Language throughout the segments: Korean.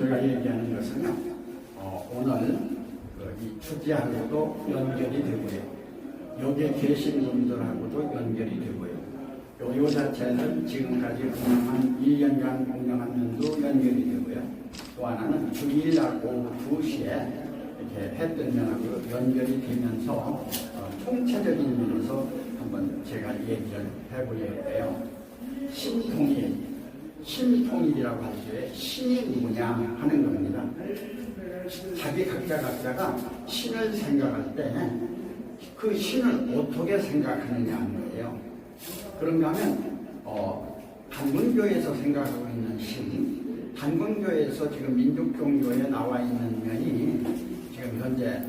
제가 얘기하는 것은요, 어, 오늘 그이 축제하고도 연결이 되고요. 여기에 계신 분들하고도 연결이 되고요. 요, 요 자체는 지금까지 공양한 1년간 공양한 면도 연결이 되고요. 또 하나는 주일날 오후 2시에 이렇게 했던 면하고 연결이 되면서 어, 통체적인 면에서 한번 제가 얘기를 해보려고 해요. 신통일, 신통일이라고 할 때 신이 누구냐 하는 겁니다. 자기 각자 각자가 신을 생각할 때 그 신을 어떻게 생각하느냐 하는 거예요. 그런가 하면 어, 단군교에서 생각하고 있는 신, 단군교에서 지금 민족종교에 나와 있는 면이 지금 현재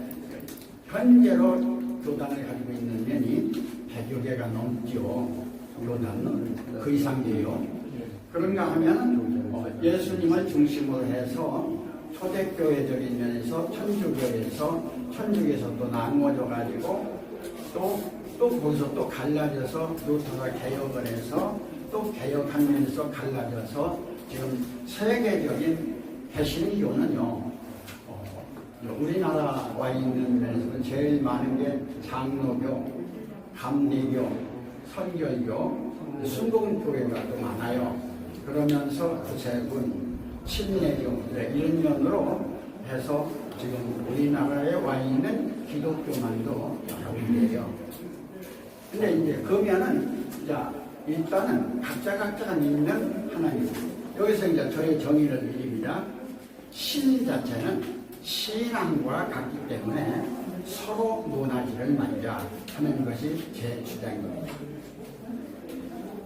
현재로 교단을 가지고 있는 면이 100여 개가 넘죠. 교단은 그 이상 돼요. 그런가 하면 어, 예수님을 중심으로 해서 초대교회적인 면에서 천주교에서 천주교에서 또 나누어져 가지고 또, 또 거기서 또 갈라져서 루터가 개혁을 해서 또 개혁한 면에서 갈라져서 지금 세계적인 개신교는요 어, 우리나라와 있는 면에서는 제일 많은 게 장로교, 감리교, 선결교, 순공교회가 또 많아요. 그러면서 구세군, 침례교 네, 이런 면으로 해서 지금 우리나라에 와 있는 기독교만도 여러 군데예요. 근데 이제 그러면은 자 일단은 각자 각자가 믿는 하나님 여기서 이제 저의 정의를 드립니다. 신 자체는 신앙과 같기 때문에 서로 논하지를 말자 하는 것이 제 주장입니다.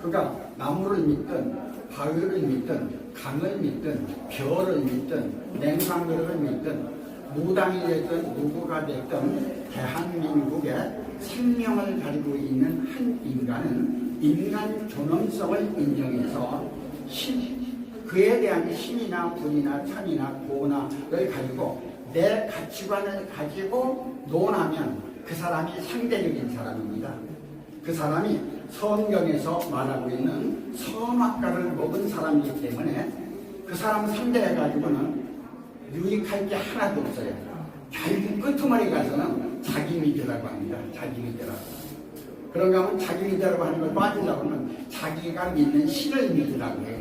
그가 나무를 믿든 바위를 믿든 강을 믿든 별을 믿든 냉방그릇을 믿든 무당이 됐든 누구가 됐든 대한민국에 생명을 가지고 있는 한 인간은 인간 존엄성을 인정해서 신, 그에 대한 신이나 분이나 찬이나 고나를 가지고 내 가치관을 가지고 논하면 그 사람이 상대적인 사람입니다. 그 사람이 성경에서 말하고 있는 선악과를 먹은 사람이기 때문에 그 사람 상대해가지고는 유익할 게 하나도 없어요. 결국 끄트머리 가서는 자기 믿으라고 합니다. 자기 믿으라고. 그런가 하면 자기 믿으라고 하는 걸 빠지려고 하면 자기가 믿는 신을 믿으라고 해요.